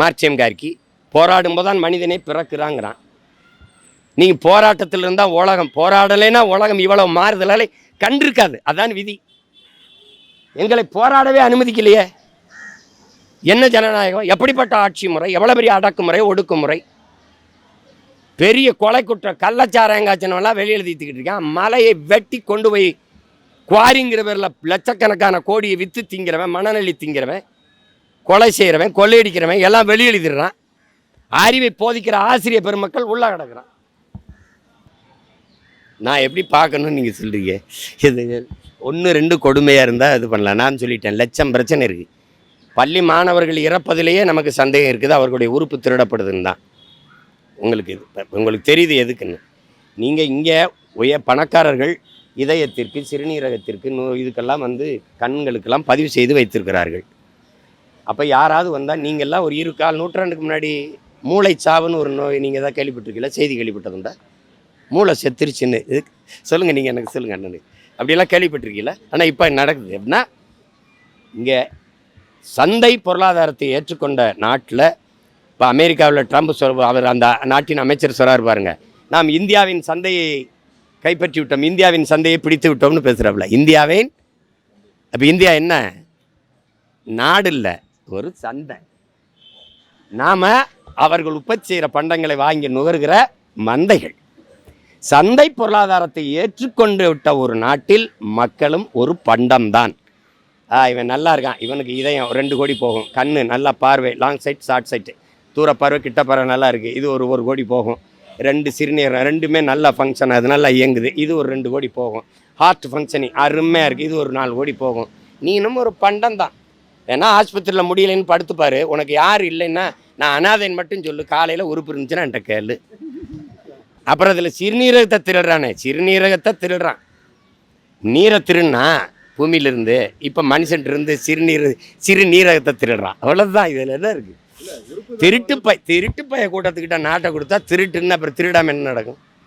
மார்ச்சியம் கார்கி போராடும் போது தான் மனிதனே பிறக்கிறாங்கிறான். நீங்கள் போராட்டத்தில் இருந்தால் உலகம் போராடலைன்னா உலகம் இவ்வளோ மாறுதலாலே கண்டிருக்காது. அதான் விதி. எங்களை போராடவே அனுமதிக்கலையே. என்ன ஜனநாயகம்? எப்படிப்பட்ட ஆட்சி முறை? எவ்வளோ பெரிய அடக்குமுறை ஒடுக்குமுறை? பெரிய கொலை குற்றம் கள்ளச்சாராயங்காய்ச்சனெல்லாம் வெளியில் தீத்துக்கிட்டு இருக்கான். மலையை வெட்டி கொண்டு போய் குவாரிங்கிற பேரில் லட்சக்கணக்கான கோடியை விற்று திங்கிறவன் மணநெல்லி திங்கிறவன். கொலை செய்கிறவன் கொள்ளையடிக்கிறவன் எல்லாம் வெளியெழுதிடுறான் அறிவை போதிக்கிற ஆசிரியர் பெருமக்கள் உள்ளே கிடக்கிறான். நான் எப்படி பார்க்கணும்னு நீங்கள் சொல்கிறீங்க இது ஒன்று ரெண்டு கொடுமையாக இருந்தால் இது பண்ணலாம். நான் சொல்லிட்டேன் லட்சம் பிரச்சனை இருக்குது பள்ளி மாணவர்கள் இறப்பதிலேயே நமக்கு சந்தேகம் இருக்குது. அவர்களுடைய உறுப்பு திருடப்படுதுன்னு தான். உங்களுக்கு இது உங்களுக்கு தெரியுது எதுக்குன்னு. நீங்கள் இங்கே உய பணக்காரர்கள் இதயத்திற்கு சிறுநீரகத்திற்கு நோ இதுக்கெல்லாம் வந்து கண்களுக்கெல்லாம் பதிவு செய்து வைத்திருக்கிறார்கள். அப்போ யாராவது வந்தால் நீங்கள்லாம் ஒரு இரு கால் நூற்றாண்டுக்கு முன்னாடி மூளை சாவுன்னு ஒரு நோய் நீங்கள் தான் கேள்விப்பட்டிருக்கீங்களா? செய்தி கேள்விப்பட்டதுண்டா? மூளை செத்துருச்சுன்னு. இது சொல்லுங்கள் நீங்கள் எனக்கு சொல்லுங்கள் அண்ணனு அப்படியெல்லாம் கேள்விப்பட்டிருக்கீங்களா? ஆனால் இப்போ நடக்குது. எப்படின்னா இங்கே சந்தை பொருளாதாரத்தை ஏற்றுக்கொண்ட நாட்டில் இப்போ அமெரிக்காவில் ட்ரம்ப் சொல் அவர் அந்த நாட்டின் அமைச்சர் சொல்கிறார் பாருங்க. நாம் இந்தியாவின் சந்தையை கைப்பற்றி விட்டோம் இந்தியாவின் சந்தையை பிடித்து விட்டோம்னு பேசுகிறாப்புல இந்தியாவின் அப்போ இந்தியா என்ன? நாடு இல்லை. ஒரு சந்தை. நாம் அவர்கள் உற்பத்தி செய்கிற பண்டங்களை வாங்கி நுகர்கிற மந்தைகள். சந்தை பொருளாதாரத்தை ஏற்றுக்கொண்டு விட்ட ஒரு நாட்டில் மக்களும் ஒரு பண்டம்தான். ஆ இவன் நல்லா இருக்கான். இவனுக்கு இதயம் ரெண்டு கோடி போகும். கண்ணு நல்லா பார்வை லாங் சைட் ஷார்ட் சைட்டு தூர பார்வை கிட்ட பார்வை நல்லா இருக்குது இது ஒரு ஒரு கோடி போகும். ரெண்டு சிறுநீர் ரெண்டுமே நல்லா ஃபங்க்ஷன் அது நல்லா இயங்குது. இது ஒரு ரெண்டு கோடி போகும். ஹார்ட் ஃபங்க்ஷனிங் அருமையாக இருக்குது இது ஒரு நாலு கோடி போகும். நீ இன்னும் ஒரு பண்டம் தான் ஏன்னா ஆஸ்பத்திரியில் முடியலைன்னு படுத்துப்பார் உனக்கு யார் இல்லைன்னா நான் அனாதைன்னு மட்டும் சொல்லு. காலையில் உறுப்பு இருந்துச்சுன்னா என்கிட்ட கேளு. அப்புறம் அதில் சிறுநீரகத்தை திருடுறானே. சிறுநீரகத்தை திருடுறான். நீரை திருடுனா பூமியிலிருந்து இப்போ மனுஷன்ட்டிருந்து சிறுநீர் சிறுநீரகத்தை திருடுறான். அவ்வளோதான் இதில் தான் இருக்குது திருட்டு பை திருட்டு பைய கூட்டத்துக்கிட்ட நாட்டை கொடுத்தா திருட்டுன்னு அப்புறம் திருடாமல் என்ன நடக்கும்?